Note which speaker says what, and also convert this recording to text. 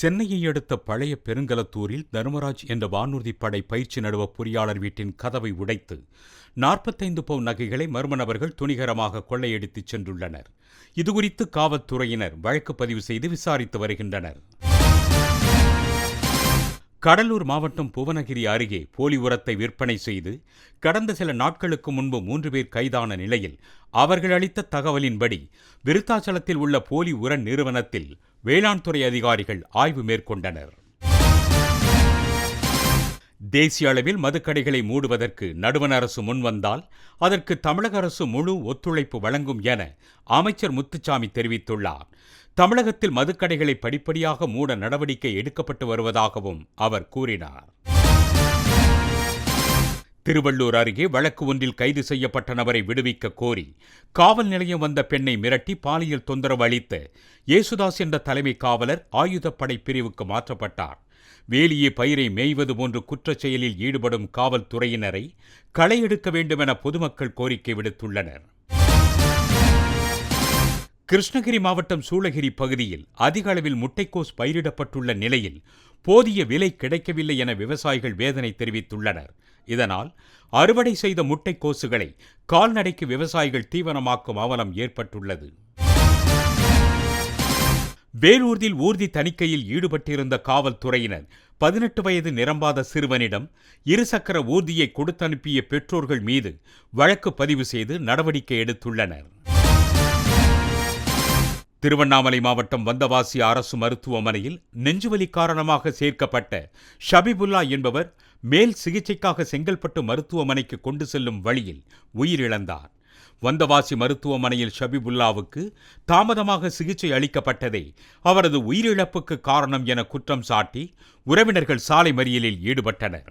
Speaker 1: சென்னையை அடுத்த பழைய பெருங்கலத்தூரில் தர்மராஜ் என்ற வானூர்தி படை பயிற்சி நடுவ பொறியாளர் வீட்டின் கதவை உடைத்து நாற்பத்தைந்து பவுன் நகைகளை மர்ம நபர்கள் துணிகரமாக கொள்ளையடித்துச் சென்றுள்ளனர். இதுகுறித்து காவல்துறையினர் வழக்கு பதிவு செய்து விசாரித்து வருகின்றனர். கடலூர் மாவட்டம் புவனகிரி அருகே போலி உரத்தை விற்பனை செய்து கடந்த சில நாட்களுக்கு முன்பு மூன்று பேர் கைதான நிலையில் அவர்கள் அளித்த தகவலின்படி விருத்தாச்சலத்தில் உள்ள போலி உர நிறுவனத்தில் வேளாண் துறை அதிகாரிகள் ஆய்வு மேற்கொண்டனர். தேசிய அளவில் மதுக்கடைகளை மூடுவதற்கு நடுவண் அரசு முன்வந்தால் அதற்கு தமிழக அரசு முழு ஒத்துழைப்பு வழங்கும் என அமைச்சர் முத்துச்சாமி தெரிவித்துள்ளார். தமிழகத்தில் மதுக்கடைகளை படிப்படியாக மூட நடவடிக்கை எடுக்கப்பட்டு வருவதாகவும் அவர் கூறினார். திருவள்ளூர் அருகே வழக்கு ஒன்றில் கைது செய்யப்பட்ட நபரை விடுவிக்க கோரி காவல் நிலையம் வந்த பெண்ணை மிரட்டி பாலியல் தொந்தரவு அளித்த இயேசுதாஸ் என்ற தலைமை காவலர் ஆயுதப்படை பிரிவுக்கு மாற்றப்பட்டார். வேலியே பயிரை மேய்வது போன்று குற்றச் செயலில் ஈடுபடும் காவல்துறையினரை களை எடுக்க வேண்டுமென பொதுமக்கள் கோரிக்கை விடுத்துள்ளனர். கிருஷ்ணகிரி மாவட்டம் சூளகிரி பகுதியில் அதிக அளவில் முட்டைக்கோஸ் பயிரிடப்பட்டுள்ள நிலையில் போதிய விலை கிடைக்கவில்லை என விவசாயிகள் வேதனை தெரிவித்துள்ளனர். இதனால் அறுவடை செய்த முட்டைக்கோசுகளை கால்நடைக்கு விவசாயிகள் தீவனமாக்கும் அவலம் ஏற்பட்டுள்ளது. வேலூர்தில் ஊர்தி தணிக்கையில் ஈடுபட்டிருந்த காவல்துறையினர் பதினெட்டு வயது நிரம்பாத சிறுவனிடம் இருசக்கர ஊர்தியை கொடுத்தனுப்பிய பெற்றோர்கள் மீது வழக்கு பதிவு செய்து நடவடிக்கை எடுத்துள்ளனர். திருவண்ணாமலை மாவட்டம் வந்தவாசி அரசு மருத்துவமனையில் நெஞ்சுவலி காரணமாக சேர்க்கப்பட்ட ஷபிபுல்லா என்பவர் மேல் சிகிச்சைக்காக செங்கல்பட்டு மருத்துவமனைக்கு கொண்டு செல்லும் வழியில் உயிரிழந்தார். வந்தவாசி மருத்துவமனையில் ஷபிபுல்லாவுக்கு தாமதமாக சிகிச்சை அளிக்கப்பட்டதே அவரது உயிரிழப்புக்கு காரணம் என குற்றம் சாட்டி உறவினர்கள் சாலை மறியலில் ஈடுபட்டனர்.